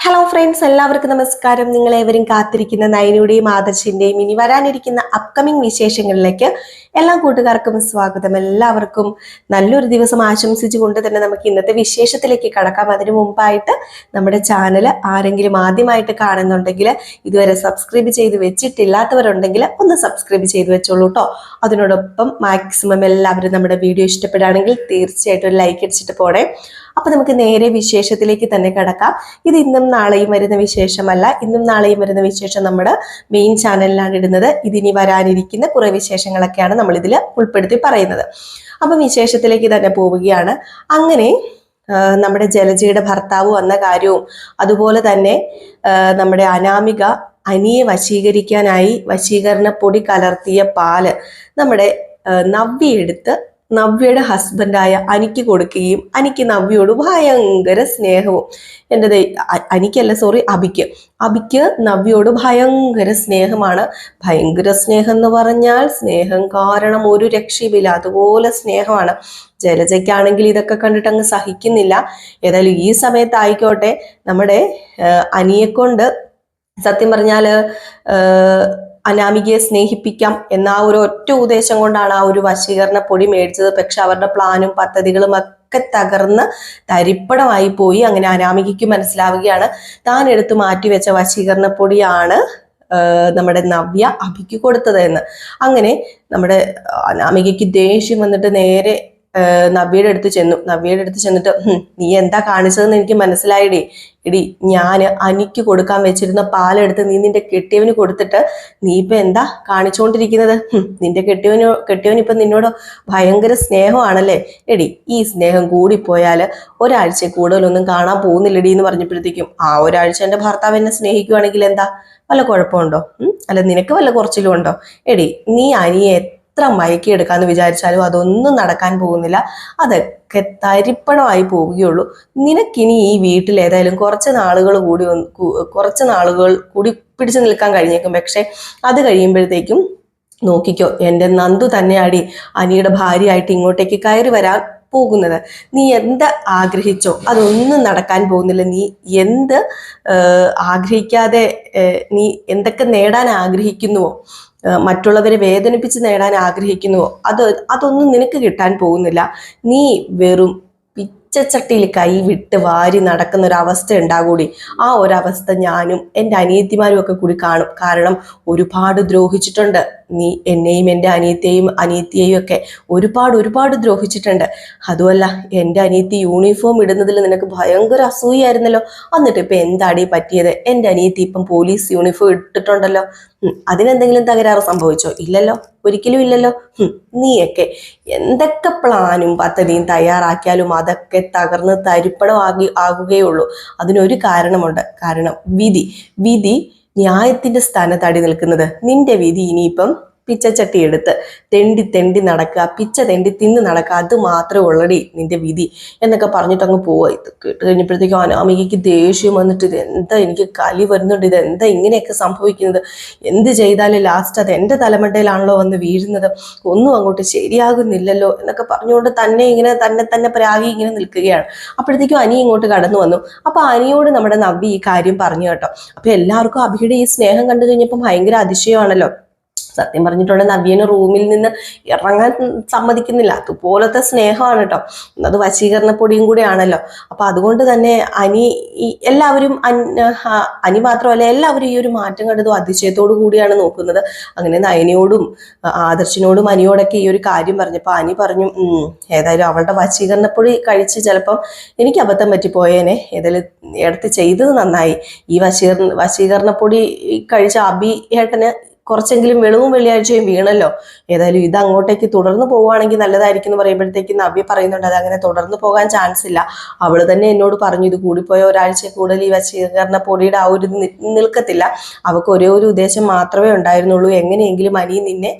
Hello friends എല്ലാവർക്കും നമസ്കാരം. നിങ്ങൾ നിങ്ങളേവരും കാത്തിരിക്കുന്ന നയനയുടെയും ആദർശിന്റെയും ഇനി വരാനിരിക്കുന്ന അപ്കമിംഗ് വിശേഷങ്ങളിലേക്ക് എല്ലാ കൂട്ടുകാർക്കും സ്വാഗതം. എല്ലാവർക്കും നല്ലൊരു ദിവസം ആശംസിച്ചുകൊണ്ട് തന്നെ നമുക്ക് ഇന്നത്തെ വിശേഷത്തിലേക്ക് കടക്കാം. അതിനു മുമ്പായിട്ട് നമ്മുടെ ചാനൽ ആരെങ്കിലും ആദ്യമായിട്ട് കാണുന്നുണ്ടെങ്കിൽ ഇതുവരെ സബ്സ്ക്രൈബ് ചെയ്ത് വെച്ചിട്ടില്ലാത്തവരുണ്ടെങ്കിൽ ഒന്ന് സബ്സ്ക്രൈബ് ചെയ്ത് വെച്ചോളൂ കേട്ടോ അതിനോടൊപ്പം മാക്സിമം എല്ലാവരും നമ്മുടെ വീഡിയോ ഇഷ്ടപ്പെടുകയാണെങ്കിൽ തീർച്ചയായിട്ടും ലൈക്ക് അടിച്ചിട്ട് പോണേ. അപ്പൊ നമുക്ക് നേരെ വിശേഷത്തിലേക്ക് തന്നെ കിടക്കാം. ഇത് ഇന്നും നാളെയും വരുന്ന വിശേഷമല്ല. ഇന്നും നാളെയും വരുന്ന വിശേഷം നമ്മുടെ മെയിൻ ചാനലിലാണ് ഇടുന്നത്. ഇതിനി വരാനിരിക്കുന്ന കുറെ വിശേഷങ്ങളൊക്കെയാണ് നമ്മൾ ഇതിൽ ഉൾപ്പെടുത്തി പറയുന്നത്. അപ്പം വിശേഷത്തിലേക്ക് തന്നെ പോവുകയാണ്. അങ്ങനെ നമ്മുടെ ജലജയുടെ ഭർത്താവ് വന്ന കാര്യവും അതുപോലെ തന്നെ നമ്മുടെ അനാമിക അനിയെ വശീകരിക്കാനായി വശീകരണ പൊടി കലർത്തിയ പാൽ നമ്മുടെ നവ്യെടുത്ത് നവ്യയുടെ ഹസ്ബൻഡായ അനിക്ക് കൊടുക്കുകയും അനിക്ക് നവ്യയോട് ഭയങ്കര സ്നേഹവും. എന്റെ അനിക്കല്ല സോറി അബിക്ക്. അബിക്ക് നവ്യയോട് ഭയങ്കര സ്നേഹമാണ്. ഭയങ്കര സ്നേഹം എന്ന് പറഞ്ഞാൽ സ്നേഹം കാരണം ഒരു രക്ഷയുമില്ല അതുപോലെ സ്നേഹമാണ്. ജലജയ്ക്കാണെങ്കിൽ ഇതൊക്കെ കണ്ടിട്ട് അങ്ങ് സഹിക്കുന്നില്ല. ഏതായാലും ഈ സമയത്തായിക്കോട്ടെ. നമ്മുടെ അനിയെക്കൊണ്ട് സത്യം പറഞ്ഞാൽ ആഹ്, അനാമികയെ സ്നേഹിപ്പിക്കാം എന്ന ആ ഒരു ഒറ്റ ഉദ്ദേശം കൊണ്ടാണ് ആ ഒരു വശീകരണ പൊടി മേടിച്ചത്. പക്ഷെ അവരുടെ പ്ലാനും പദ്ധതികളും ഒക്കെ തകർന്ന് തരിപ്പണമായി പോയി. അങ്ങനെ അനാമികയ്ക്ക് മനസ്സിലാവുകയാണ്. താൻ എടുത്ത് മാറ്റിവെച്ച വശീകരണ പൊടിയാണ് നമ്മുടെ നവ്യ അഭിക്ക് കൊടുത്തത് എന്ന് അങ്ങനെ നമ്മുടെ അനാമികയ്ക്ക് ദേഷ്യം വന്നിട്ട് നേരെ നവ്യയുടെ അടുത്ത് ചെന്നു. നവ്യയുടെ അടുത്ത് ചെന്നിട്ട് നീ എന്താ കാണിച്ചതെന്ന് എനിക്ക് മനസ്സിലായിടേ. ഇടി ഞാൻ അനിക്ക് കൊടുക്കാൻ വെച്ചിരുന്ന പാലെടുത്ത് നീ നിന്റെ കെട്ടിയവന് കൊടുത്തിട്ട് നീ ഇപ്പൊ എന്താ കാണിച്ചുകൊണ്ടിരിക്കുന്നത് നിന്റെ കെട്ടിയവന് കെട്ടിയവൻ ഇപ്പൊ നിന്നോട് ഭയങ്കര സ്നേഹമാണല്ലേ? എടി ഈ സ്നേഹം കൂടിപ്പോയാൽ ഒരാഴ്ച കൂടുതലൊന്നും കാണാൻ പോകുന്നില്ലടി എന്ന് പറഞ്ഞപ്പോഴത്തേക്കും ആ ഒരാഴ്ച എന്റെ ഭർത്താവ് എന്നെ സ്നേഹിക്കുവാണെങ്കിൽ എന്താ? വല്ല കുഴപ്പമുണ്ടോ? അല്ല നിനക്ക് വല്ല കുറച്ചിലും ഉണ്ടോ? എടി നീ അനിയെ എത്ര മയക്കിയെടുക്കാന്ന് വിചാരിച്ചാലും അതൊന്നും നടക്കാൻ പോകുന്നില്ല. അതൊക്കെ തരിപ്പണമായി പോവുകയുള്ളൂ. നിനക്കിനി ഈ വീട്ടിൽ ഏതായാലും കുറച്ച് നാളുകൾ കൂടി കുറച്ച് നാളുകൾ കൂടി പിടിച്ചു നിൽക്കാൻ കഴിഞ്ഞേക്കും. പക്ഷെ അത് കഴിയുമ്പോഴത്തേക്കും നോക്കിക്കോ എന്റെ നന്ദു തന്നെയാടി അനിയുടെ ഭാര്യയായിട്ട് ഇങ്ങോട്ടേക്ക് കയറി വരാൻ പോകുന്നത്. നീ എന്ത് ആഗ്രഹിച്ചോ അതൊന്നും നടക്കാൻ പോകുന്നില്ല. നീ എന്ത് ആഗ്രഹിക്കാതെ നീ എന്തൊക്കെ നേടാൻ ആഗ്രഹിക്കുന്നുവോ മറ്റുള്ളവരെ വേദനിപ്പിച്ച് നേടാൻ ആഗ്രഹിക്കുന്നുവോ? അത് അതൊന്നും നിനക്ക് കിട്ടാൻ പോകുന്നില്ല. നീ വെറും പിച്ചച്ചട്ടിയിൽ കൈ വിട്ട് വാരി നടക്കുന്ന ഒരു അവസ്ഥ ഉണ്ടാകൂടി. ആ ഒരവസ്ഥ ഞാനും എന്റെ അനിയത്തിമാരും ഒക്കെ കൂടി കാണും. കാരണം ഒരുപാട് ദ്രോഹിച്ചിട്ടുണ്ട്. നീ എന്നെയും എന്റെ അനിയത്തെയും അനിയത്തിയെയും ഒക്കെ ഒരുപാട് ഒരുപാട് ദ്രോഹിച്ചിട്ടുണ്ട്. അതുമല്ല എന്റെ അനിയത്തി യൂണിഫോം ഇടുന്നതിൽ നിനക്ക് ഭയങ്കര അസൂയായിരുന്നല്ലോ എന്നിട്ട് ഇപ്പം എന്താടി പറ്റിയത്? എന്റെ അനിയത്തി ഇപ്പം പോലീസ് യൂണിഫോം ഇട്ടിട്ടുണ്ടല്ലോ. അതിനെന്തെങ്കിലും തകരാറ് സംഭവിച്ചോ? ഇല്ലല്ലോ. ഒരിക്കലും ഇല്ലല്ലോ. നീയൊക്കെ എന്തൊക്കെ പ്ലാനും പദ്ധതിയും തയ്യാറാക്കിയാലും അതൊക്കെ തകർന്ന് തരിപ്പണമാകി ആകുകയുള്ളൂ. അതിനൊരു കാരണമുണ്ട്. കാരണം വിധി വിധി ന്യായത്തിന്റെ സ്ഥാനത്താടി നിൽക്കുന്നത്. നിന്റെ വിധി ഇനിയിപ്പം പിച്ചച്ചട്ടി എടുത്ത് തെണ്ടി തെണ്ടി നടക്കുക പിച്ച തെണ്ടി തിന്ന് നടക്കുക അത് മാത്രമേ ഉള്ളടി നിന്റെ വിധി എന്നൊക്കെ പറഞ്ഞിട്ട് അങ്ങ് പോവുക. ഇത് കേട്ട് കഴിഞ്ഞപ്പോഴത്തേക്കും അനാമികയ്ക്ക് ദേഷ്യം വന്നിട്ട് ഇത് എന്താ എനിക്ക് കലി വരുന്നുണ്ട് ഇത് എന്താ ഇങ്ങനെയൊക്കെ സംഭവിക്കുന്നത്? എന്ത് ചെയ്താലും ലാസ്റ്റ് അത് എന്റെ തലമണ്ടയിലാണല്ലോ വന്ന് വീഴുന്നത്. ഒന്നും അങ്ങോട്ട് ശരിയാകുന്നില്ലല്ലോ എന്നൊക്കെ പറഞ്ഞുകൊണ്ട് തന്നെ ഇങ്ങനെ തന്നെ തന്നെ പ്രാഗി ഇങ്ങനെ നിൽക്കുകയാണ്. അപ്പോഴത്തേക്കും അനി ഇങ്ങോട്ട് കടന്നു വന്നു. അപ്പോൾ അനിയോട് നമ്മുടെ നവ്വി ഈ കാര്യം പറഞ്ഞു കേട്ടോ. അപ്പോൾ എല്ലാവർക്കും അഭിയുടെ ഈ സ്നേഹം കണ്ടു കഴിഞ്ഞപ്പോൾ ഭയങ്കര അതിശയമാണല്ലോ. സത്യം പറഞ്ഞിട്ടുണ്ടെങ്കിൽ നവ്യന് റൂമിൽ നിന്ന് ഇറങ്ങാൻ സമ്മതിക്കുന്നില്ല. അതുപോലത്തെ സ്നേഹമാണ് കേട്ടോ അത് വശീകരണ പൊടിയും കൂടിയാണല്ലോ. അപ്പൊ അതുകൊണ്ട് തന്നെ അനി എല്ലാവരും അനി മാത്രമല്ല എല്ലാവരും ഈ ഒരു മാറ്റം കണ്ടതും അതിശയത്തോടു കൂടിയാണ് നോക്കുന്നത്. അങ്ങനെ നയനയോടും ആദർശിനോടും അനിയോടൊക്കെ ഈ ഒരു കാര്യം പറഞ്ഞപ്പോൾ അനി പറഞ്ഞു "ഉം, ഏതായാലും അവളുടെ വശീകരണപ്പൊടി കഴിച്ച് ചിലപ്പം എനിക്ക് അബദ്ധം പറ്റിപ്പോയേനെ. ഏതായാലും എടുത്ത് ചെയ്തത് നന്നായി. ഈ വശീകരണ വശീകരണപ്പൊടി കഴിച്ച അബി ഏട്ടന് കുറച്ചെങ്കിലും വെളിവും വെള്ളിയാഴ്ചയും വീണല്ലോ. ഏതായാലും ഇത് അങ്ങോട്ടേക്ക് തുടർന്ന് പോവുകയാണെങ്കിൽ നല്ലതായിരിക്കും എന്ന് പറയുമ്പോഴത്തേക്ക് നവ്യ പറയുന്നുണ്ട്. അത് അങ്ങനെ തുടർന്ന് പോകാൻ ചാൻസ് ഇല്ല. അവൾ തന്നെ എന്നോട് പറഞ്ഞു ഇത് കൂടിപ്പോയ ഒരാഴ്ച കൂടുതൽ ഈ വശീകരണ പൊടിയുടെ ആ ഒരു നിൽക്കത്തില്ല. അവൾക്ക് ഒരേ ഒരു ഉദ്ദേശം മാത്രമേ ഉണ്ടായിരുന്നുള്ളൂ. എങ്ങനെയെങ്കിലും അനി നിന്നെ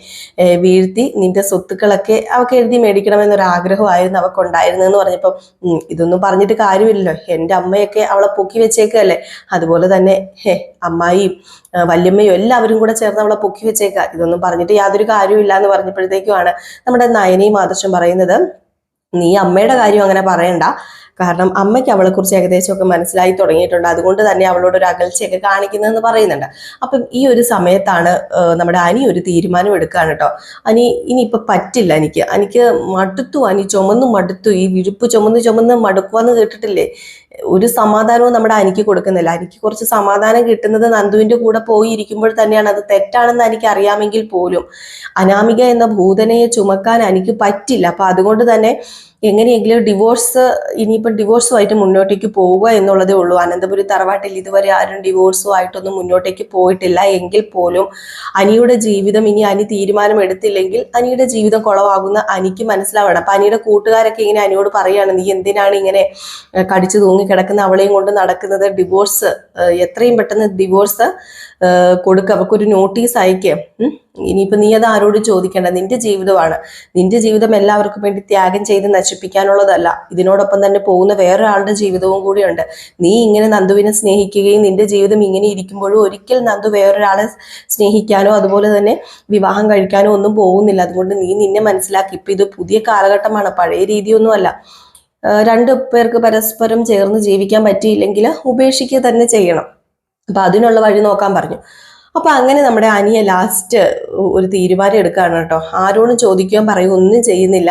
വീഴ്ത്തി നിന്റെ സ്വത്തുക്കളൊക്കെ അവൾക്ക് എഴുതി മേടിക്കണമെന്നൊരു ആഗ്രഹമായിരുന്നു അവൾക്ക് ഉണ്ടായിരുന്നതെന്ന് പറഞ്ഞപ്പോൾ ഉം, ഇതൊന്നും പറഞ്ഞിട്ട് കാര്യമില്ലല്ലോ. എന്റെ അമ്മയൊക്കെ അവളെ പൊക്കി വെച്ചേക്കല്ലേ. അതുപോലെ തന്നെ അമ്മായിയും വല്യമ്മയും എല്ലാവരും കൂടെ ചേർന്ന് അവളെ പൊക്കി വെച്ചേക്കുക ഇതൊന്നും പറഞ്ഞിട്ട് യാതൊരു കാര്യവും ഇല്ല എന്ന് പറഞ്ഞപ്പോഴത്തേക്കുമാണ് നമ്മുടെ നയനയും ആദർശം പറയുന്നത്. നീ അമ്മയുടെ കാര്യം അങ്ങനെ പറയണ്ട. കാരണം അമ്മയ്ക്ക് അവളെക്കുറിച്ച് ഏകദേശമൊക്കെ മനസ്സിലായി തുടങ്ങിയിട്ടുണ്ട്. അതുകൊണ്ട് തന്നെ അവളോട് ഒരു അകൽച്ചയൊക്കെ കാണിക്കുന്നതെന്ന് പറയുന്നുണ്ട്. അപ്പം ഈ ഒരു സമയത്താണ് നമ്മുടെ അനി ഒരു തീരുമാനം എടുക്കുകയാണ് കേട്ടോ. അനി ഇനിയിപ്പോൾ പറ്റില്ല എനിക്ക്. എനിക്ക് മടുത്തു അനി ചുമന്ന് മടുത്തു. ഈ വിഴുപ്പ് ചുമന്ന് ചുമന്ന് മടുക്കുവാന്ന് കേട്ടിട്ടില്ലേ? ഒരു സമാധാനവും നമ്മുടെ അനിക്ക് കൊടുക്കുന്നില്ല. അനിക്ക് കുറച്ച് സമാധാനം കിട്ടുന്നത് നന്ദുവിന്റെ കൂടെ പോയി ഇരിക്കുമ്പോൾ തന്നെയാണ്. അത് തെറ്റാണെന്ന് എനിക്ക് അറിയാമെങ്കിൽ പോലും. അനാമിക എന്ന ഭൂതനയെ ചുമക്കാൻ എനിക്ക് പറ്റില്ല. അപ്പൊ അതുകൊണ്ട് തന്നെ എങ്ങനെയെങ്കിലും ഡിവോഴ്സ് ഇനിയിപ്പം ഡിവോഴ്സുമായിട്ട് മുന്നോട്ടേക്ക് പോവുക എന്നുള്ളതേ ഉള്ളൂ. അനന്തപുരി തറവാട്ടിൽ ഇതുവരെ ആരും ഡിവോഴ്സുമായിട്ടൊന്നും മുന്നോട്ടേക്ക് പോയിട്ടില്ല. എങ്കിൽ പോലും അനിയുടെ ജീവിതം ഇനി അനി തീരുമാനം എടുത്തില്ലെങ്കിൽ അനിയുടെ ജീവിതം കുളവാകുന്ന അനിക്ക് മനസ്സിലാവണം. അപ്പം അനിയുടെ കൂട്ടുകാരൊക്കെ ഇങ്ങനെ അനിയോട് പറയുകയാണ് നീ എന്തിനാണ് ഇങ്ങനെ കടിച്ചു തൂങ്ങി കിടക്കുന്ന അവളെയും കൊണ്ട് നടക്കുന്നത്? ഡിവോഴ്സ് എത്രയും പെട്ടെന്ന് ഡിവോഴ്സ് കൊടുക്കുക അവർക്കൊരു നോട്ടീസ് അയക്കുക ഉം. ഇനിയിപ്പോ നീ അത് ആരോട് ചോദിക്കേണ്ട. നിന്റെ ജീവിതമാണ്. നിന്റെ ജീവിതം എല്ലാവർക്കും വേണ്ടി ത്യാഗം ചെയ്ത് നശിപ്പിക്കാനുള്ളതല്ല. ഇതിനോടൊപ്പം തന്നെ പോകുന്ന വേറൊരാളുടെ ജീവിതവും കൂടിയുണ്ട്. നീ ഇങ്ങനെ നന്ദുവിനെ സ്നേഹിക്കുകയും നിന്റെ ജീവിതം ഇങ്ങനെ ഇരിക്കുമ്പോഴും ഒരിക്കൽ നന്ദു വേറൊരാളെ സ്നേഹിക്കാനോ അതുപോലെ തന്നെ വിവാഹം കഴിക്കാനോ ഒന്നും പോകുന്നില്ല. അതുകൊണ്ട് നീ നിന്നെ മനസ്സിലാക്കി. ഇപ്പൊ ഇത് പുതിയ കാലഘട്ടമാണ്. പഴയ രീതിയൊന്നുമല്ല. രണ്ട് പേർക്ക് പരസ്പരം ചേർന്ന് ജീവിക്കാൻ പറ്റിയില്ലെങ്കിൽ ഉപേക്ഷിക്കുക തന്നെ ചെയ്യണം. അപ്പൊ അതിനുള്ള വഴി നോക്കാൻ പറഞ്ഞു. അപ്പൊ അങ്ങനെ നമ്മുടെ അനിയ ലാസ്റ്റ് ഒരു തീരുമാനം എടുക്കുകയാണ് കേട്ടോ. ആരോടും ചോദിക്കുകയും പറയുകയും ഒന്നും ചെയ്യുന്നില്ല.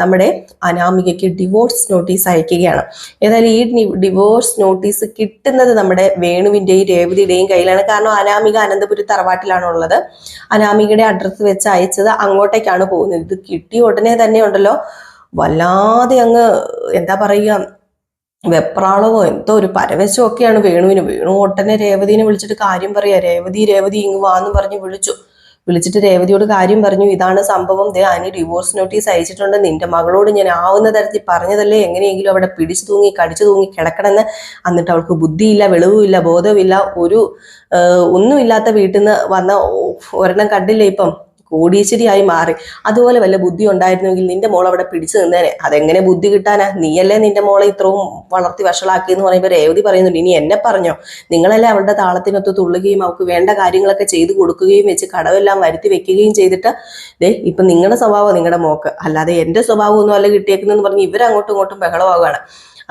നമ്മുടെ അനാമികയ്ക്ക് ഡിവോഴ്സ് നോട്ടീസ് അയക്കുകയാണ്. ഏതായാലും ഈ ഡിവോഴ്സ് നോട്ടീസ് കിട്ടുന്നത് നമ്മുടെ വേണുവിന്റെയും രേവതിയുടെയും കയ്യിലാണ്. കാരണം അനാമിക അനന്തപുരി തറവാട്ടിലാണുള്ളത് അനാമികയുടെ അഡ്രസ്സ് വെച്ച് അയച്ചത് അങ്ങോട്ടേക്കാണ് പോകുന്നത്. ഇത് കിട്ടിയ ഉടനെ തന്നെ ഉണ്ടല്ലോ. വല്ലാതെ അങ്ങ് എന്താ പറയുക വെപ്രാളവോ എന്തോ ഒരു പരവശോ ഒക്കെയാണ് വേണുവിന്. വേണു ഒട്ടനെ രേവതിനെ വിളിച്ചിട്ട് കാര്യം പറയാ. രേവതി രേവതി ഇങ്ങ് വാന്ന് പറഞ്ഞ് വിളിച്ചു. വിളിച്ചിട്ട് രേവതിയോട് കാര്യം പറഞ്ഞു. ഇതാണ് സംഭവം. ദേ അനി ഡിവോഴ്സ് നോട്ടീസ് അയച്ചിട്ടുണ്ട്. നിന്റെ മകളോട് ഞാൻ ആവുന്ന തരത്തിൽ പറഞ്ഞതല്ലേ? എങ്ങനെയെങ്കിലും അവിടെ പിടിച്ചു തൂങ്ങി കടിച്ചു തൂങ്ങി കിടക്കണമെന്ന്. എന്നിട്ട് അവൾക്ക് ബുദ്ധിയില്ല വെളിവുമില്ല ബോധമില്ല ഒരു ഒന്നുമില്ലാത്ത വീട്ടിൽ നിന്ന് വന്ന ഒരെണ്ണം കണ്ടില്ലേ ഇപ്പം? കോടീശ്വരിയായി മാറി. അതുപോലെ വല്ല ബുദ്ധി ഉണ്ടായിരുന്നെങ്കിൽ നിന്റെ മോൾ അവിടെ പിടിച്ചു നിന്നേനെ. അതെങ്ങനെ ബുദ്ധി കിട്ടാനാ? നീയല്ലേ നിന്റെ മോളെ ഇത്രയും വളർത്തി വഷളാക്കി എന്ന് പറയുമ്പോൾ രേവതി പറയുന്നുണ്ട്. ഇനി എന്നെ പറഞ്ഞോ? നിങ്ങളല്ലേ അവളുടെ താളത്തിനൊത്ത് തുള്ളുകയും അവൾക്ക് വേണ്ട കാര്യങ്ങളൊക്കെ ചെയ്തു കൊടുക്കുകയും വെച്ച് കടവെല്ലാം വരുത്തി വെക്കുകയും ചെയ്തിട്ട് ദേ ഇപ്പൊ നിങ്ങളുടെ സ്വഭാവം നിങ്ങളുടെ മോക്ക്. അല്ലാതെ എന്റെ സ്വഭാവം ഒന്നും അല്ല കിട്ടിയേക്കുന്നെന്ന് പറഞ്ഞ് ഇവരങ്ങോട്ടും ഇങ്ങോട്ടും ബഹളമാവുകയാണ്.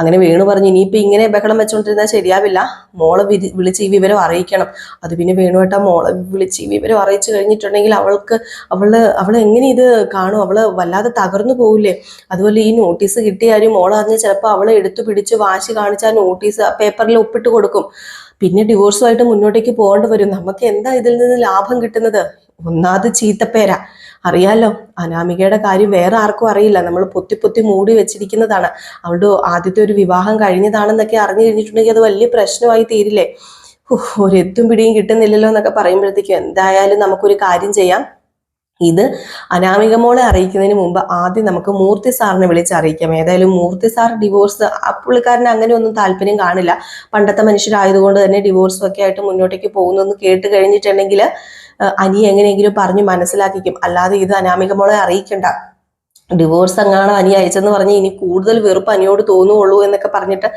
അങ്ങനെ വേണു പറഞ്ഞു. ഇനിയിപ്പോ ഇങ്ങനെ ബഹളം വെച്ചോണ്ടിരുന്നാൽ ശരിയാവില്ല. മോളെ വിളിച്ച് ഈ വിവരം അറിയിക്കണം. അത് പിന്നെ വേണുവേട്ടാ മോളെ വിളിച്ച് ഈ വിവരം അറിയിച്ചു കഴിഞ്ഞിട്ടുണ്ടെങ്കിൽ അവൾക്ക് അവൾ അവൾ എങ്ങനെ ഇത് കാണും? അവൾ വല്ലാതെ തകർന്നു പോവില്ലേ? അതുപോലെ ഈ നോട്ടീസ് കിട്ടിയ മോളെ മോൾ അറിഞ്ഞ് ചിലപ്പോൾ അവളെ എടുത്തു പിടിച്ച് വാശി കാണിച്ച് ആ നോട്ടീസ് പേപ്പറിൽ ഒപ്പിട്ട് കൊടുക്കും. പിന്നെ ഡിവോഴ്സുമായിട്ട് മുന്നോട്ടേക്ക് പോകേണ്ടി വരും. നമുക്ക് എന്താ ഇതിൽ നിന്ന് ലാഭം കിട്ടുന്നത്? ഒന്നാമത് ചീത്തപ്പേര. അറിയാലോ അനാമികയുടെ കാര്യം വേറെ ആർക്കും അറിയില്ല. നമ്മൾ പൊത്തി പൊത്തി മൂടി വെച്ചിരിക്കുന്നതാണ്. അവളുടെ ആദ്യത്തെ ഒരു വിവാഹം കഴിഞ്ഞതാണെന്നൊക്കെ അറിഞ്ഞു കഴിഞ്ഞിട്ടുണ്ടെങ്കിൽ അത് വലിയ പ്രശ്നമായി തീരില്ലേ? ഒരെത്തും പിടിയും കിട്ടുന്നില്ലല്ലോ എന്നൊക്കെ പറയുമ്പോഴത്തേക്കും എന്തായാലും നമുക്കൊരു കാര്യം ചെയ്യാം. ഇത് അനാമിക മോളെ അറിയിക്കുന്നതിന് മുമ്പ് ആദ്യം നമുക്ക് മൂർത്തി സാറിനെ വിളിച്ച് അറിയിക്കാം. ഏതായാലും മൂർത്തി സാർ ഡിവോഴ്സ് പുള്ളിക്കാരന് അങ്ങനെ ഒന്നും താല്പര്യം കാണില്ല. പണ്ടത്തെ മനുഷ്യരായതുകൊണ്ട് തന്നെ ഡിവോഴ്സും ഒക്കെ ആയിട്ട് മുന്നോട്ടേക്ക് പോകുന്നു കേട്ട് കഴിഞ്ഞിട്ടുണ്ടെങ്കിൽ അനി എങ്ങനെയെങ്കിലും പറഞ്ഞ് മനസ്സിലാക്കിക്കും. അല്ലാതെ ഇത് അനാമിക മോളെ അറിയിക്കണ്ട. ഡിവോഴ്സ് അങ്ങാണ് അനി അയച്ചെന്ന് പറഞ്ഞ് ഇനി കൂടുതൽ വെറുപ്പ് അനിയോട് തോന്നുള്ളൂ എന്നൊക്കെ പറഞ്ഞിട്ട്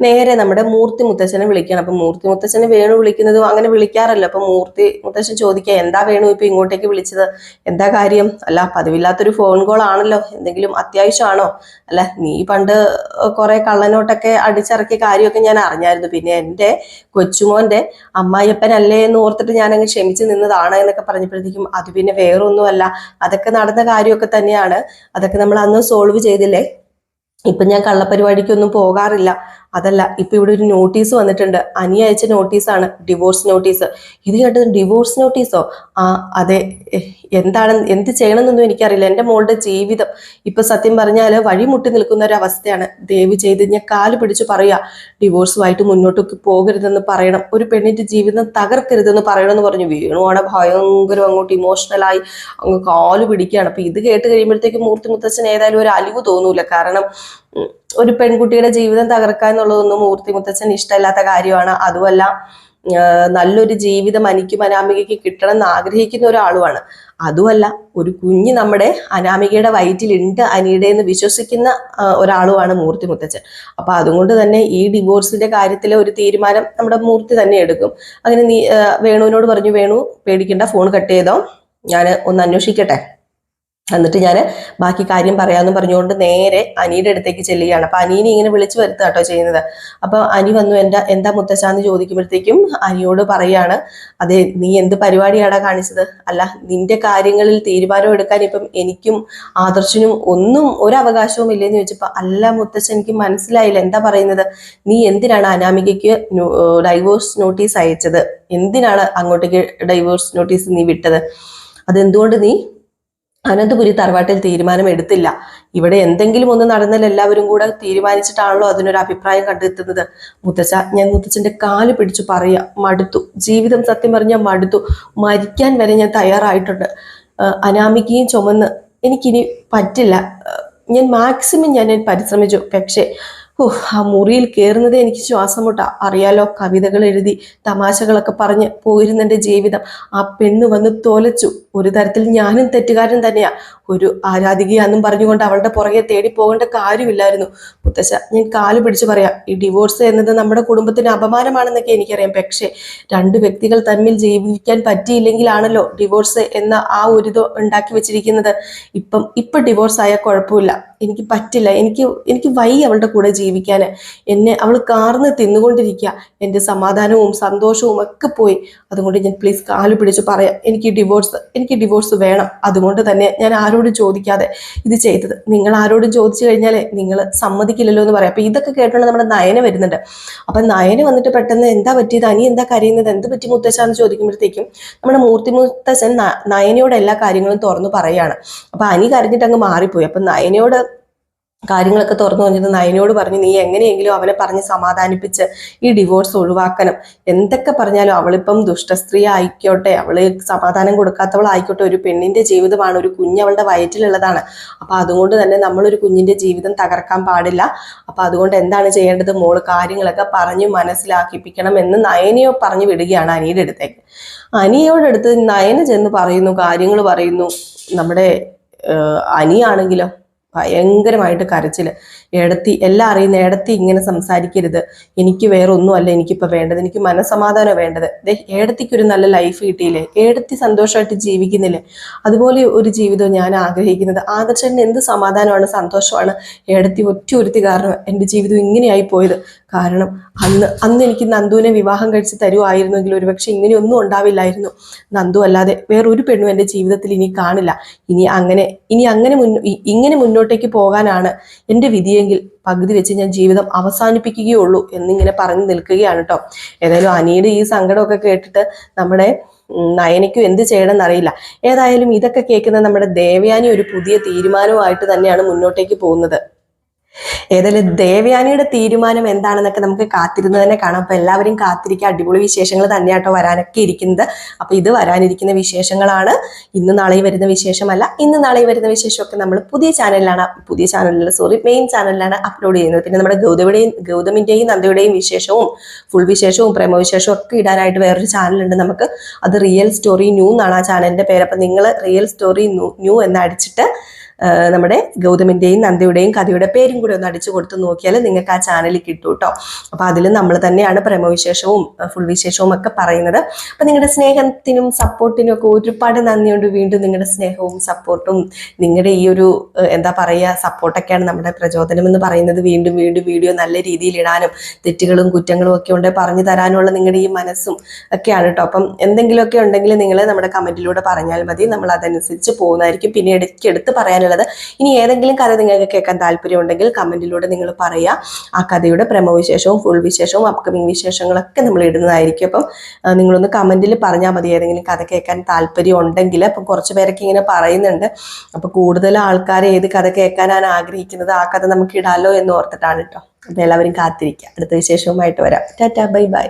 നേരെ നമ്മുടെ മൂർത്തി മുത്തച്ഛനെ വിളിക്കണം. അപ്പൊ മൂർത്തി മുത്തച്ഛനെ വേണു വിളിക്കുന്നതും അങ്ങനെ വിളിക്കാറല്ലോ. അപ്പൊ മൂർത്തി മുത്തച്ഛൻ ചോദിക്കുക എന്താ വേണു ഇപ്പൊ ഇങ്ങോട്ടേക്ക് വിളിച്ചത്? എന്താ കാര്യം? അല്ല പതിവില്ലാത്തൊരു ഫോൺ കോൾ ആണല്ലോ. എന്തെങ്കിലും അത്യാവശ്യമാണോ? അല്ല നീ പണ്ട് കുറെ കള്ളനോട്ടൊക്കെ അടിച്ചിറക്കിയ കാര്യമൊക്കെ ഞാൻ അറിഞ്ഞായിരുന്നു. പിന്നെ എന്റെ കൊച്ചുമോന്റെ അമ്മായിയപ്പനല്ലേ എന്ന് ഓർത്തിട്ട് അങ്ങ് ക്ഷമിച്ച് നിന്നതാണ് എന്നൊക്കെ പറഞ്ഞപ്പോഴത്തേക്കും അത് പിന്നെ വേറൊന്നുമല്ല. അതൊക്കെ നടന്ന കാര്യമൊക്കെ തന്നെയാണ്. അതൊക്കെ നമ്മൾ അന്ന് സോൾവ് ചെയ്തില്ലേ? ഇപ്പൊ ഞാൻ കള്ളപ്പരിപാടിക്കൊന്നും പോകാറില്ല. അതല്ല ഇപ്പൊ ഇവിടെ ഒരു നോട്ടീസ് വന്നിട്ടുണ്ട്. അനി അയച്ച നോട്ടീസാണ് ഡിവോഴ്സ് നോട്ടീസ്. ഇത് കേട്ടത് ഡിവോഴ്സ് നോട്ടീസോ? ആ അതെ. എന്താണ് എന്ത് ചെയ്യണമെന്നൊന്നും എനിക്കറിയില്ല. എന്റെ മോളുടെ ജീവിതം ഇപ്പൊ സത്യം പറഞ്ഞാൽ വഴിമുട്ടി നിൽക്കുന്ന ഒരു അവസ്ഥയാണ് ദയവ് ചെയ്ത് ഞാൻ കാൽ പിടിച്ച് പറയുക ഡിവോഴ്സുമായിട്ട് മുന്നോട്ട് പോകരുതെന്ന് പറയണം. ഒരു പെണ്ണിന്റെ ജീവിതം തകർക്കരുതെന്ന് പറയണമെന്ന് പറഞ്ഞു. വീണുവാണ് ഭയങ്കര അങ്ങോട്ട് ഇമോഷണലായി അങ്ങ് കാൽ പിടിക്കുകയാണ്. അപ്പൊ ഇത് കേട്ട് കഴിയുമ്പോഴത്തേക്ക് മൂർത്തി മുത്തച്ഛൻ ഏതായാലും ഒരു അലിവ് തോന്നൂല. കാരണം ഒരു പെൺകുട്ടിയുടെ ജീവിതം തകർക്കുക എന്നുള്ളതൊന്നും മൂർത്തി മുത്തച്ഛൻ ഇഷ്ടമില്ലാത്ത കാര്യമാണ്. അതുമല്ല നല്ലൊരു ജീവിതം അനിക്കും അനാമികയ്ക്ക് കിട്ടണം എന്ന് ആഗ്രഹിക്കുന്ന ഒരാളുമാണ്. അതുമല്ല ഒരു കുഞ്ഞ് നമ്മുടെ അനാമികയുടെ വയറ്റിലുണ്ട് അനിയുടെ എന്ന് വിശ്വസിക്കുന്ന ഒരാളുമാണ് മൂർത്തി മുത്തച്ഛൻ. അപ്പൊ അതുകൊണ്ട് തന്നെ ഈ ഡിവോഴ്സിന്റെ കാര്യത്തിൽ ഒരു തീരുമാനം നമ്മുടെ മൂർത്തി തന്നെ എടുക്കും. അങ്ങനെ നീ വേണുവിനോട് പറഞ്ഞു വേണു പേടിക്കേണ്ട ഫോൺ കട്ട് ചെയ്തോ. ഞാൻ ഒന്ന് അന്വേഷിക്കട്ടെ. എന്നിട്ട് ഞാൻ ബാക്കി കാര്യം പറയാമെന്ന് പറഞ്ഞുകൊണ്ട് നേരെ അനിയുടെ അടുത്തേക്ക് ചെല്ലുകയാണ്. അപ്പൊ അനീനെ ഇങ്ങനെ വിളിച്ചു വരുത്തുക കേട്ടോ ചെയ്യുന്നത്. അപ്പൊ അനി വന്നു എന്താ എന്താ മുത്തശ്ശാന്ന് ചോദിക്കുമ്പോഴത്തേക്കും അനിയോട് പറയാണ് അതെ നീ എന്ത് പരിപാടിയാടാ കാണിച്ചത്? അല്ല നിന്റെ കാര്യങ്ങളിൽ തീരുമാനം എടുക്കാൻ ഇപ്പം എനിക്കും ആദർശനും ഒന്നും ഒരു ഇല്ലെന്ന് ചോദിച്ചപ്പോൾ അല്ല മുത്തശ്ശൻ എനിക്ക് മനസ്സിലായില്ല. എന്താ പറയുന്നത്? നീ എന്തിനാണ് അനാമികയ്ക്ക് ഡൈവോഴ്സ് നോട്ടീസ് അയച്ചത്? എന്തിനാണ് അങ്ങോട്ടേക്ക് ഡൈവോഴ്സ് നോട്ടീസ് നീ വിട്ടത്? അതെന്തുകൊണ്ട് നീ അനന്തപുരി തറവാട്ടിൽ തീരുമാനം എടുത്തില്ല ഇവിടെ എന്തെങ്കിലും ഒന്ന് നടന്നാൽ എല്ലാവരും കൂടെ തീരുമാനിച്ചിട്ടാണല്ലോ അതിനൊരു അഭിപ്രായം കണ്ടെത്തുന്നത്. മുത്തച്ഛ ഞാൻ മുത്തച്ഛന്റെ കാൽ പിടിച്ചു പറയാ മടുത്തു. ജീവിതം സത്യം പറഞ്ഞാൽ മടുത്തു. മരിക്കാൻ വരെ ഞാൻ തയ്യാറായിട്ടുണ്ട്. അനാമിക്കുകയും ചുമന്ന്. എനിക്കിനി പറ്റില്ല. ഞാൻ മാക്സിമം ഞാൻ പരിശ്രമിച്ചു. പക്ഷേ ഓ ആ മുറിയിൽ കയറുന്നത് എനിക്ക് ശ്വാസം മുട്ട. അറിയാലോ കവിതകൾ എഴുതി തമാശകളൊക്കെ പറഞ്ഞ് പോയിരുന്ന എന്റെ ജീവിതം. ആ പെണ്ണ് വന്ന് തോലച്ചു. ഒരു തരത്തിൽ ഞാനും തെറ്റുകാരൻ തന്നെയാ. ഒരു ആരാധികയാന്നും പറഞ്ഞുകൊണ്ട് അവളുടെ പുറകെ തേടി പോകേണ്ട കാര്യമില്ലായിരുന്നു. മുത്തശ്ശ ഞാൻ കാൽ പിടിച്ച് പറയാം ഈ ഡിവോഴ്സ് എന്നത് നമ്മുടെ കുടുംബത്തിന് അപമാനമാണെന്നൊക്കെ എനിക്കറിയാം. പക്ഷേ രണ്ട് വ്യക്തികൾ തമ്മിൽ ജീവിക്കാൻ പറ്റിയില്ലെങ്കിലാണല്ലോ ഡിവോഴ്സ് എന്ന ആ ഒരു ഇത് ഉണ്ടാക്കി വെച്ചിരിക്കുന്നത്. ഇപ്പം ഇപ്പം ഡിവോഴ്സ് ആയാൽ കുഴപ്പമില്ല. എനിക്ക് പറ്റില്ല. എനിക്ക് എനിക്ക് വൈ അവളുടെ കൂടെ ജീവിക്കാൻ. എന്നെ അവൾ കാർന്ന് തിന്നുകൊണ്ടിരിക്കുക. എന്റെ സമാധാനവും സന്തോഷവും ഒക്കെ പോയി. അതുകൊണ്ട് ഞാൻ പ്ലീസ് കാൽ പിടിച്ച് പറയാം. എനിക്ക് ഡിവോഴ്സ് എനിക്ക് ഡിവോഴ്സ് വേണം. അതുകൊണ്ട് തന്നെ ഞാൻ ആരോടും ചോദിക്കാതെ ഇത് ചെയ്തത്. നിങ്ങൾ ആരോടും ചോദിച്ചു കഴിഞ്ഞാൽ നിങ്ങൾ സമ്മതിക്കില്ലല്ലോ എന്ന് പറയാം. അപ്പം ഇതൊക്കെ കേട്ടോണ്ട് നമ്മുടെ നയന വരുന്നുണ്ട്. അപ്പം നയന വന്നിട്ട് പെട്ടെന്ന് എന്താ പറ്റിയത്? അനി എന്താ കരയുന്നത്? എന്ത് പറ്റി മുത്തശ്ശാന്ന് ചോദിക്കുമ്പോഴത്തേക്കും നമ്മുടെ മൂർത്തി മുത്തശ്ശൻ നയനയോട് എല്ലാ കാര്യങ്ങളും തുറന്നു പറയുകയാണ് അപ്പം അനി കരഞ്ഞിട്ട് അങ്ങ് മാറിപ്പോയി. അപ്പം നയനയോട് കാര്യങ്ങളൊക്കെ തുറന്നു പറഞ്ഞത് നയനോട് പറഞ്ഞു നീ എങ്ങനെയെങ്കിലും അവനെ പറഞ്ഞ് സമാധാനിപ്പിച്ച് ഈ ഡിവോഴ്സ് ഒഴിവാക്കണം. എന്തൊക്കെ പറഞ്ഞാലും അവളിപ്പം ദുഷ്ടസ്ത്രീ ആയിക്കോട്ടെ അവൾ സമാധാനം കൊടുക്കാത്തവളായിക്കോട്ടെ ഒരു പെണ്ണിന്റെ ജീവിതമാണ് ഒരു കുഞ്ഞ് അവളുടെ വയറ്റിലുള്ളതാണ്. അപ്പൊ അതുകൊണ്ട് തന്നെ നമ്മളൊരു കുഞ്ഞിന്റെ ജീവിതം തകർക്കാൻ പാടില്ല. അപ്പൊ അതുകൊണ്ട് എന്താണ് ചെയ്യേണ്ടത്? മോൾ കാര്യങ്ങളൊക്കെ പറഞ്ഞു മനസ്സിലാക്കിപ്പിക്കണം എന്ന് നയനയോ പറഞ്ഞു വിടുകയാണ് അനിയുടെ അടുത്തേക്ക്. അനിയോടടുത്ത് നയന ചെന്ന് പറയുന്നു കാര്യങ്ങൾ പറയുന്നു. നമ്മുടെ അനിയാണെങ്കിലോ ഭയങ്കരമായിട്ട് കരച്ചിൽ. എടത്തി എല്ലാം അറിയുന്ന എടത്തി ഇങ്ങനെ സംസാരിക്കരുത്. എനിക്ക് വേറെ ഒന്നുമല്ല എനിക്കിപ്പോൾ വേണ്ടത്. എനിക്ക് മനസമാധാനം വേണ്ടത്. ദേ ഏടത്തിക്ക് ഒരു നല്ല ലൈഫ് കിട്ടിയില്ലേ? ഏടത്തി സന്തോഷമായിട്ട് ജീവിക്കുന്നില്ലേ? അതുപോലെ ഒരു ജീവിതം ഞാൻ ആഗ്രഹിക്കുന്നത്. ആദർശന് എന്ത് സമാധാനമാണ് സന്തോഷമാണ് ഏടത്തി ഒറ്റ ഒരുത്തി കാരണം എന്റെ ജീവിതം ഇങ്ങനെയായി പോയത്. കാരണം അന്ന് അന്ന് എനിക്ക് നന്ദുവിനെ വിവാഹം കഴിച്ച് തരുമായിരുന്നെങ്കിൽ ഒരുപക്ഷെ ഇങ്ങനെയൊന്നും ഉണ്ടാവില്ലായിരുന്നു. നന്ദു അല്ലാതെ വേറൊരു പെണ്ണും എന്റെ ജീവിതത്തിൽ ഇനി കാണില്ല. ഇനി അങ്ങനെ ഇനി അങ്ങനെ മുന്നോ ഇങ്ങനെ ഇങ്ങനെ മുന്നോട്ടേക്ക് പോകാനാണ് എന്റെ വിധിയെങ്കിൽ പകുതി വെച്ച് ഞാൻ ജീവിതം അവസാനിപ്പിക്കുകയുള്ളൂ എന്നിങ്ങനെ പറഞ്ഞു നിൽക്കുകയാണ് കേട്ടോ ഏതായാലും അനിയുടെ ഈ സങ്കടമൊക്കെ കേട്ടിട്ട് നമ്മുടെ നയനയ്ക്കും എന്ത് ചെയ്യണം എന്നറിയില്ല ഏതായാലും ഇതൊക്കെ കേൾക്കുന്ന നമ്മുടെ ദേവയാനി ഒരു പുതിയ തീരുമാനമായിട്ട് തന്നെയാണ് മുന്നോട്ടേക്ക് പോകുന്നത്. ഏതായാലും ദേവയാനിയുടെ തീരുമാനം എന്താണെന്നൊക്കെ നമുക്ക് കാത്തിരുന്ന് തന്നെ കാണാം. അപ്പൊ എല്ലാവരും കാത്തിരിക്കുക. അടിപൊളി വിശേഷങ്ങൾ തന്നെയാട്ടോ വരാനൊക്കെ ഇരിക്കുന്നത്. അപ്പൊ ഇത് വരാനിരിക്കുന്ന വിശേഷങ്ങളാണ്. ഇന്ന് നാളെ വരുന്ന വിശേഷമല്ല. ഇന്ന് നാളെ വരുന്ന വിശേഷമൊക്കെ നമ്മൾ പുതിയ ചാനലിലാണ്. പുതിയ ചാനലിൽ സോറി മെയിൻ ചാനലിലാണ് അപ്ലോഡ് ചെയ്യുന്നത്. പിന്നെ നമ്മുടെ ഗൗതമിയുടെയും ഗൗതമിന്റെയും നന്ദയുടെയും വിശേഷവും ഫുൾ വിശേഷവും പ്രേമവിശേഷവും ഒക്കെ ഇടാനായിട്ട് വേറൊരു ചാനലുണ്ട് നമുക്ക്. അത് റിയൽ സ്റ്റോറി ന്യൂ എന്നാണ് ആ ചാനലിന്റെ പേര്. അപ്പൊ നിങ്ങൾ റിയൽ സ്റ്റോറി ന്യൂ എന്ന് അടിച്ചിട്ട് നമ്മുടെ ഗൗതമിന്റെയും നന്ദിയുടെയും കഥയുടെ പേരും കൂടി ഒന്ന് അടിച്ചു കൊടുത്ത് നോക്കിയാൽ നിങ്ങൾക്ക് ആ ചാനലിൽ കിട്ടും കേട്ടോ അപ്പൊ അതിൽ നമ്മൾ തന്നെയാണ് പ്രേമവിശേഷവും ഫുൾ വിശേഷവും ഒക്കെ പറയുന്നത്. അപ്പൊ നിങ്ങളുടെ സ്നേഹത്തിനും സപ്പോർട്ടിനും ഒക്കെ ഒരുപാട് നന്ദിയുണ്ട്. വീണ്ടും നിങ്ങളുടെ സ്നേഹവും സപ്പോർട്ടും നിങ്ങളുടെ ഈ ഒരു എന്താ പറയുക സപ്പോർട്ടൊക്കെയാണ് നമ്മുടെ പ്രചോദനം എന്ന് പറയുന്നത്. വീണ്ടും വീണ്ടും വീഡിയോ നല്ല രീതിയിൽ ഇടാനും തെറ്റുകളും കുറ്റങ്ങളും ഒക്കെ ഉണ്ട് പറഞ്ഞു തരാനുള്ള നിങ്ങളുടെ ഈ മനസ്സും ഒക്കെയാണ് കേട്ടോ അപ്പം എന്തെങ്കിലുമൊക്കെ ഉണ്ടെങ്കിൽ നിങ്ങൾ നമ്മുടെ കമന്റിലൂടെ പറഞ്ഞാൽ മതി. നമ്മൾ അതനുസരിച്ച് പോകുന്നതായിരിക്കും. പിന്നെ ഇടയ്ക്ക് എടുത്ത് പറയാനുള്ളത് ഇനി ഏതെങ്കിലും കഥ നിങ്ങൾക്ക് കേൾക്കാൻ താല്പര്യമുണ്ടെങ്കിൽ കമന്റിലൂടെ നിങ്ങൾ പറയുക ആ കഥയുടെ പ്രമവിശേഷവും ഫുൾ വിശേഷവും അപ്കമിങ് വിശേഷങ്ങളൊക്കെ നമ്മൾ ഇടുന്നതായിരിക്കും. അപ്പം നിങ്ങളൊന്ന് കമന്റിൽ പറഞ്ഞാൽ മതി ഏതെങ്കിലും കഥ കേൾക്കാൻ താല്പര്യം ഉണ്ടെങ്കിൽ അപ്പം കുറച്ച് പേരൊക്കെ ഇങ്ങനെ പറയുന്നുണ്ട്. അപ്പോൾ കൂടുതൽ ആൾക്കാർ ഏത് കഥ കേൾക്കാനാണ് ആഗ്രഹിക്കുന്നത് ആ കഥ നമുക്ക് ഇടാലോ എന്ന് ഓർത്തിട്ടാണ് കേട്ടോ അപ്പോൾ എല്ലാവരും കാത്തിരിക്കുക അടുത്ത വിശേഷവുമായിട്ട് വരാം. Tata bye bye.